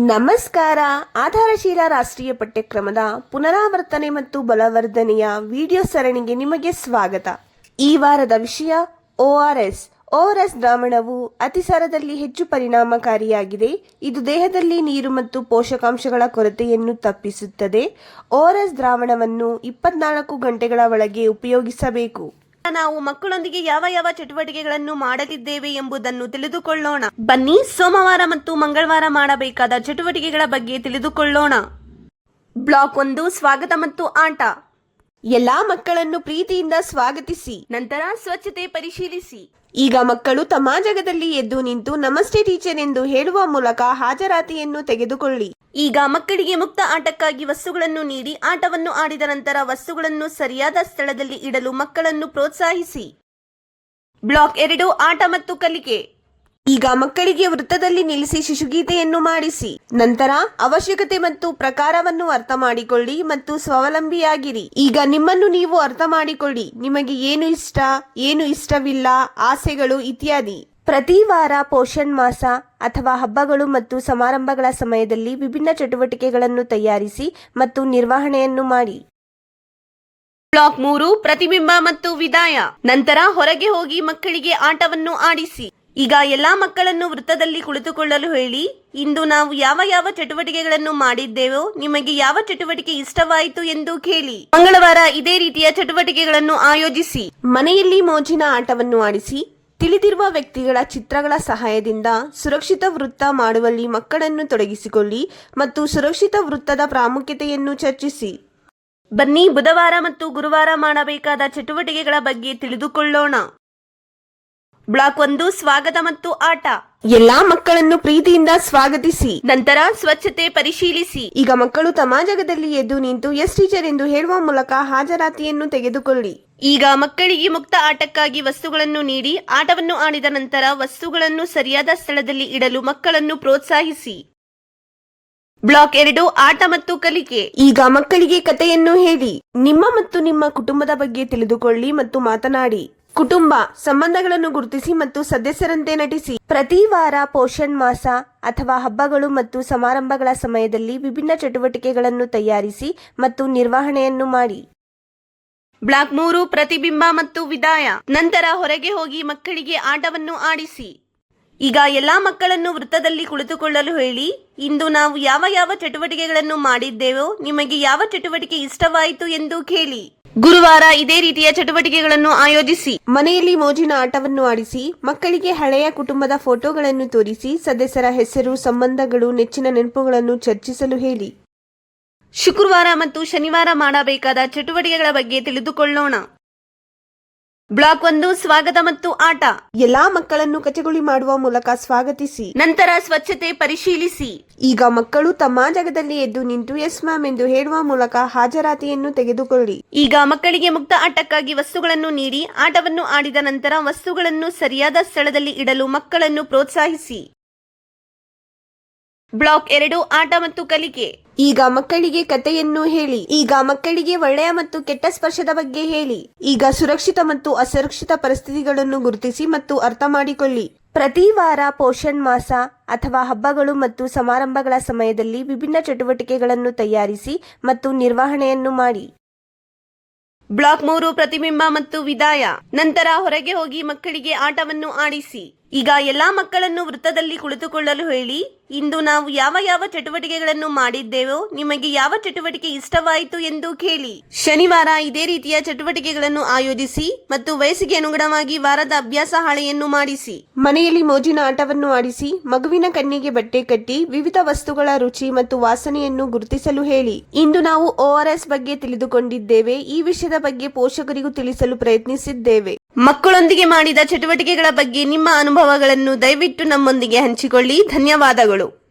ನಮಸ್ಕಾರ. ಆಧಾರಶೀಲ ರಾಷ್ಟ್ರೀಯ ಪಠ್ಯಕ್ರಮದ ಪುನರಾವರ್ತನೆ ಮತ್ತು ಬಲವರ್ಧನೆಯ ವಿಡಿಯೋ ಸರಣಿಗೆ ನಿಮಗೆ ಸ್ವಾಗತ. ಈ ವಾರದ ವಿಷಯ ಓಆರ್ಎಸ್ ಓಆರ್ಎಸ್ ದ್ರಾವಣವು ಅತಿಸಾರದಲ್ಲಿ ಹೆಚ್ಚು ಪರಿಣಾಮಕಾರಿಯಾಗಿದೆ. ಇದು ದೇಹದಲ್ಲಿ ನೀರು ಮತ್ತು ಪೋಷಕಾಂಶಗಳ ಕೊರತೆಯನ್ನು ತಪ್ಪಿಸುತ್ತದೆ. ಓಆರ್ಎಸ್ ದ್ರಾವಣವನ್ನು ಇಪ್ಪತ್ನಾಲ್ಕು ಗಂಟೆಗಳ ಒಳಗೆ ಉಪಯೋಗಿಸಬೇಕು. ನಾವು ಮಕ್ಕಳೊಂದಿಗೆ ಯಾವ ಯಾವ ಚಟುವಟಿಕೆಗಳನ್ನು ಮಾಡಲಿದ್ದೇವೆ ಎಂಬುದನ್ನು ತಿಳಿದುಕೊಳ್ಳೋಣ. ಬನ್ನಿ ಸೋಮವಾರ ಮತ್ತು ಮಂಗಳವಾರ ಮಾಡಬೇಕಾದ ಚಟುವಟಿಕೆಗಳ ಬಗ್ಗೆ ತಿಳಿದುಕೊಳ್ಳೋಣ. ಬ್ಲಾಕ್ ಒಂದು, ಸ್ವಾಗತ ಮತ್ತು ಆಟ. ಎಲ್ಲಾ ಮಕ್ಕಳನ್ನು ಪ್ರೀತಿಯಿಂದ ಸ್ವಾಗತಿಸಿ, ನಂತರ ಸ್ವಚ್ಛತೆ ಪರಿಶೀಲಿಸಿ. ಈಗ ಮಕ್ಕಳು ತಮ್ಮ ಜಗದಲ್ಲಿ ಎದ್ದು ನಿಂತು ನಮಸ್ತೆ ಟೀಚರ್ ಎಂದು ಹೇಳುವ ಮೂಲಕ ಹಾಜರಾತಿಯನ್ನು ತೆಗೆದುಕೊಳ್ಳಿ. ಈಗ ಮಕ್ಕಳಿಗೆ ಮುಕ್ತ ಆಟಕ್ಕಾಗಿ ವಸ್ತುಗಳನ್ನು ನೀಡಿ ಆಟವನ್ನು ಆಡಿದ ನಂತರ ವಸ್ತುಗಳನ್ನು ಸರಿಯಾದ ಸ್ಥಳದಲ್ಲಿ ಇಡಲು ಮಕ್ಕಳನ್ನು ಪ್ರೋತ್ಸಾಹಿಸಿ. ಬ್ಲಾಕ್ ಎರಡು, ಆಟ ಮತ್ತು ಕಲಿಕೆ. ಈಗ ಮಕ್ಕಳಿಗೆ ವೃತ್ತದಲ್ಲಿ ನಿಲ್ಲಿಸಿ ಶಿಶುಗೀತೆಯನ್ನು ಮಾಡಿಸಿ. ನಂತರ ಅವಶ್ಯಕತೆ ಮತ್ತು ಪ್ರಕಾರವನ್ನು ಅರ್ಥ ಮಾಡಿಕೊಳ್ಳಿ ಮತ್ತು ಸ್ವಾವಲಂಬಿಯಾಗಿರಿ. ಈಗ ನಿಮ್ಮನ್ನು ನೀವು ಅರ್ಥ ಮಾಡಿಕೊಳ್ಳಿ. ನಿಮಗೆ ಏನು ಇಷ್ಟ, ಏನು ಇಷ್ಟವಿಲ್ಲ, ಆಸೆಗಳು ಇತ್ಯಾದಿ. ಪ್ರತಿ ವಾರ ಪೋಷಣ್ ಮಾಸ ಅಥವಾ ಹಬ್ಬಗಳು ಮತ್ತು ಸಮಾರಂಭಗಳ ಸಮಯದಲ್ಲಿ ವಿಭಿನ್ನ ಚಟುವಟಿಕೆಗಳನ್ನು ತಯಾರಿಸಿ ಮತ್ತು ನಿರ್ವಹಣೆಯನ್ನು ಮಾಡಿ. ಬ್ಲಾಕ್ ಮೂರು, ಪ್ರತಿಬಿಂಬ ಮತ್ತು ವಿದಾಯ. ನಂತರ ಹೊರಗೆ ಹೋಗಿ ಮಕ್ಕಳಿಗೆ ಆಟವನ್ನು ಆಡಿಸಿ. ಈಗ ಎಲ್ಲಾ ಮಕ್ಕಳನ್ನು ವೃತ್ತದಲ್ಲಿ ಕುಳಿತುಕೊಳ್ಳಲು ಹೇಳಿ, ಇಂದು ನಾವು ಯಾವ ಯಾವ ಚಟುವಟಿಕೆಗಳನ್ನು ಮಾಡಿದ್ದೇವೋ, ನಿಮಗೆ ಯಾವ ಚಟುವಟಿಕೆ ಇಷ್ಟವಾಯಿತು ಎಂದು ಕೇಳಿ. ಮಂಗಳವಾರ ಇದೇ ರೀತಿಯ ಚಟುವಟಿಕೆಗಳನ್ನು ಆಯೋಜಿಸಿ. ಮನೆಯಲ್ಲಿ ಮೋಜಿನ ಆಟವನ್ನು ಆಡಿಸಿ ತಿಳಿದಿರುವ ವ್ಯಕ್ತಿಗಳ ಚಿತ್ರಗಳ ಸಹಾಯದಿಂದ ಸುರಕ್ಷಿತ ವೃತ್ತ ಮಾಡುವಲ್ಲಿ ಮಕ್ಕಳನ್ನು ತೊಡಗಿಸಿಕೊಳ್ಳಿ ಮತ್ತು ಸುರಕ್ಷಿತ ವೃತ್ತದ ಪ್ರಾಮುಖ್ಯತೆಯನ್ನು ಚರ್ಚಿಸಿ. ಬನ್ನಿ ಬುಧವಾರ ಮತ್ತು ಗುರುವಾರ ಮಾಡಬೇಕಾದ ಚಟುವಟಿಕೆಗಳ ಬಗ್ಗೆ ತಿಳಿದುಕೊಳ್ಳೋಣ. ಬ್ಲಾಕ್ ಒಂದು ಸ್ವಾಗತ ಮತ್ತು ಆಟ. ಎಲ್ಲಾ ಮಕ್ಕಳನ್ನು ಪ್ರೀತಿಯಿಂದ ಸ್ವಾಗತಿಸಿ. ನಂತರ ಸ್ವಚ್ಛತೆ ಪರಿಶೀಲಿಸಿ. ಈಗ ಮಕ್ಕಳು ತಮ್ಮ ಜಾಗದಲ್ಲಿ ಎದ್ದು ನಿಂತು ಎಸ್ ಟೀಚರ್ ಎಂದು ಹೇಳುವ ಮೂಲಕ ಹಾಜರಾತಿಯನ್ನು ತೆಗೆದುಕೊಳ್ಳಿ. ಈಗ ಮಕ್ಕಳಿಗೆ ಮುಕ್ತ ಆಟಕ್ಕಾಗಿ ವಸ್ತುಗಳನ್ನು ನೀಡಿ ಆಟವನ್ನು ಆಡಿದ ನಂತರ ವಸ್ತುಗಳನ್ನು ಸರಿಯಾದ ಸ್ಥಳದಲ್ಲಿ ಇಡಲು ಮಕ್ಕಳನ್ನು ಪ್ರೋತ್ಸಾಹಿಸಿ. ಬ್ಲಾಕ್ ಎರಡು ಆಟ ಮತ್ತು ಕಲಿಕೆ. ಈಗ ಮಕ್ಕಳಿಗೆ ಕಥೆಯನ್ನು ಹೇಳಿ. ನಿಮ್ಮ ಮತ್ತು ನಿಮ್ಮ ಕುಟುಂಬದ ಬಗ್ಗೆ ತಿಳಿದುಕೊಳ್ಳಿ ಮತ್ತು ಮಾತನಾಡಿ. ಕುಟುಂಬ ಸಂಬಂಧಗಳನ್ನು ಗುರುತಿಸಿ ಮತ್ತು ಸದಸ್ಯರಂತೆ ನಟಿಸಿ. ಪ್ರತಿ ವಾರ ಪೋಷಣ್ ಮಾಸ ಅಥವಾ ಹಬ್ಬಗಳು ಮತ್ತು ಸಮಾರಂಭಗಳ ಸಮಯದಲ್ಲಿ ವಿಭಿನ್ನ ಚಟುವಟಿಕೆಗಳನ್ನು ತಯಾರಿಸಿ ಮತ್ತು ನಿರ್ವಹಣೆಯನ್ನು ಮಾಡಿ. ಬ್ಲಾಕ್ ಮೂರು ಪ್ರತಿಬಿಂಬ ಮತ್ತು ವಿದಾಯ. ನಂತರ ಹೊರಗೆ ಹೋಗಿ ಮಕ್ಕಳಿಗೆ ಆಟವನ್ನು ಆಡಿಸಿ. ಈಗ ಎಲ್ಲಾ ಮಕ್ಕಳನ್ನು ವೃತ್ತದಲ್ಲಿ ಕುಳಿತುಕೊಳ್ಳಲು ಹೇಳಿ, ಇಂದು ನಾವು ಯಾವ ಯಾವ ಚಟುವಟಿಕೆಗಳನ್ನು ಮಾಡಿದ್ದೇವೋ, ನಿಮಗೆ ಯಾವ ಚಟುವಟಿಕೆ ಇಷ್ಟವಾಯಿತು ಎಂದು ಕೇಳಿ. ಗುರುವಾರ ಇದೇ ರೀತಿಯ ಚಟುವಟಿಕೆಗಳನ್ನು ಆಯೋಜಿಸಿ ಮನೆಯಲ್ಲಿ ಮೋಜಿನ ಆಟವನ್ನು ಆಡಿಸಿ ಮಕ್ಕಳಿಗೆ ಹಳೆಯ ಕುಟುಂಬದ ಫೋಟೋಗಳನ್ನು ತೋರಿಸಿ ಸದಸ್ಯರ ಹೆಸರು, ಸಂಬಂಧಗಳು, ನೆಚ್ಚಿನ ನೆನಪುಗಳನ್ನು ಚರ್ಚಿಸಲು ಹೇಳಿ. ಶುಕ್ರವಾರ ಮತ್ತು ಶನಿವಾರ ಮಾಡಬೇಕಾದ ಚಟುವಟಿಕೆಗಳ ಬಗ್ಗೆ ತಿಳಿದುಕೊಳ್ಳೋಣ. ಬ್ಲಾಕ್ ಒಂದು ಸ್ವಾಗತ ಮತ್ತು ಆಟ. ಎಲ್ಲಾ ಮಕ್ಕಳನ್ನು ಕಚಗುಳಿ ಮಾಡುವ ಮೂಲಕ ಸ್ವಾಗತಿಸಿ. ನಂತರ ಸ್ವಚ್ಛತೆ ಪರಿಶೀಲಿಸಿ. ಈಗ ಮಕ್ಕಳು ತಮ್ಮ ಜಾಗದಲ್ಲಿ ಎದ್ದು ನಿಂತು ಎಸ್ ಮ್ಯಾಮ್ ಎಂದು ಹೇಳುವ ಮೂಲಕ ಹಾಜರಾತಿಯನ್ನು ತೆಗೆದುಕೊಳ್ಳಿ. ಈಗ ಮಕ್ಕಳಿಗೆ ಮುಕ್ತ ಆಟಕ್ಕಾಗಿ ವಸ್ತುಗಳನ್ನು ನೀಡಿ ಆಟವನ್ನು ಆಡಿದ ನಂತರ ವಸ್ತುಗಳನ್ನು ಸರಿಯಾದ ಸ್ಥಳದಲ್ಲಿ ಇಡಲು ಮಕ್ಕಳನ್ನು ಪ್ರೋತ್ಸಾಹಿಸಿ. ಬ್ಲಾಕ್ ಎರಡು ಆಟ ಮತ್ತು ಕಲಿಕೆ. ಈಗ ಮಕ್ಕಳಿಗೆ ಕಥೆಯನ್ನು ಹೇಳಿ, ಈಗ ಮಕ್ಕಳಿಗೆ ಒಳ್ಳೆಯ ಮತ್ತು ಕೆಟ್ಟ ಸ್ಪರ್ಶದ ಬಗ್ಗೆ ಹೇಳಿ, ಈಗ ಸುರಕ್ಷಿತ ಮತ್ತು ಅಸುರಕ್ಷಿತ ಪರಿಸ್ಥಿತಿಗಳನ್ನು ಗುರುತಿಸಿ ಮತ್ತು ಅರ್ಥ ಮಾಡಿಕೊಳ್ಳಿ. ಪ್ರತಿ ವಾರ ಪೋಷಣ್ ಮಾಸ ಅಥವಾ ಹಬ್ಬಗಳು ಮತ್ತು ಸಮಾರಂಭಗಳ ಸಮಯದಲ್ಲಿ ವಿಭಿನ್ನ ಚಟುವಟಿಕೆಗಳನ್ನು ತಯಾರಿಸಿ ಮತ್ತು ನಿರ್ವಹಣೆಯನ್ನು ಮಾಡಿ. ಬ್ಲಾಕ್ ಮೂರು ಪ್ರತಿಬಿಂಬ ಮತ್ತು ವಿದಾಯ. ನಂತರ ಹೊರಗೆ ಹೋಗಿ ಮಕ್ಕಳಿಗೆ ಆಟವನ್ನು ಆಡಿಸಿ. ಈಗ ಎಲ್ಲಾ ಮಕ್ಕಳನ್ನು ವೃತ್ತದಲ್ಲಿ ಕುಳಿತುಕೊಳ್ಳಲು ಹೇಳಿ, ಇಂದು ನಾವು ಯಾವ ಯಾವ ಚಟುವಟಿಕೆಗಳನ್ನು ಮಾಡಿದ್ದೇವೋ, ನಿಮಗೆ ಯಾವ ಚಟುವಟಿಕೆ ಇಷ್ಟವಾಯಿತು ಎಂದು ಕೇಳಿ. ಶನಿವಾರ ಇದೇ ರೀತಿಯ ಚಟುವಟಿಕೆಗಳನ್ನು ಆಯೋಜಿಸಿ ಮತ್ತು ವಯಸ್ಸಿಗೆ ಅನುಗುಣವಾಗಿ ವಾರದ ಅಭ್ಯಾಸ ಹಾಳೆಯನ್ನು ಮಾಡಿಸಿ. ಮನೆಯಲ್ಲಿ ಮೋಜಿನ ಆಟವನ್ನು ಆಡಿಸಿ, ಮಗುವಿನ ಕಣ್ಣಿಗೆ ಬಟ್ಟೆ ಕಟ್ಟಿ, ವಿವಿಧ ವಸ್ತುಗಳ ರುಚಿ ಮತ್ತು ವಾಸನೆಯನ್ನು ಗುರುತಿಸಲು ಹೇಳಿ. ಇಂದು ನಾವು ಓಆರ್ಎಸ್ ಬಗ್ಗೆ ತಿಳಿದುಕೊಂಡಿದ್ದೇವೆ, ಈ ವಿಷಯದ ಬಗ್ಗೆ ಪೋಷಕರಿಗೂ ತಿಳಿಸಲು ಪ್ರಯತ್ನಿಸಿದ್ದೇವೆ. ಮಕ್ಕಳೊಂದಿಗೆ ಮಾಡಿದ ಚಟುವಟಿಕೆಗಳ ಬಗ್ಗೆ ನಿಮ್ಮ ಅನುಭವಗಳನ್ನು ದಯವಿಟ್ಟು ನಮ್ಮೊಂದಿಗೆ ಹಂಚಿಕೊಳ್ಳಿ. ಧನ್ಯವಾದಗಳು.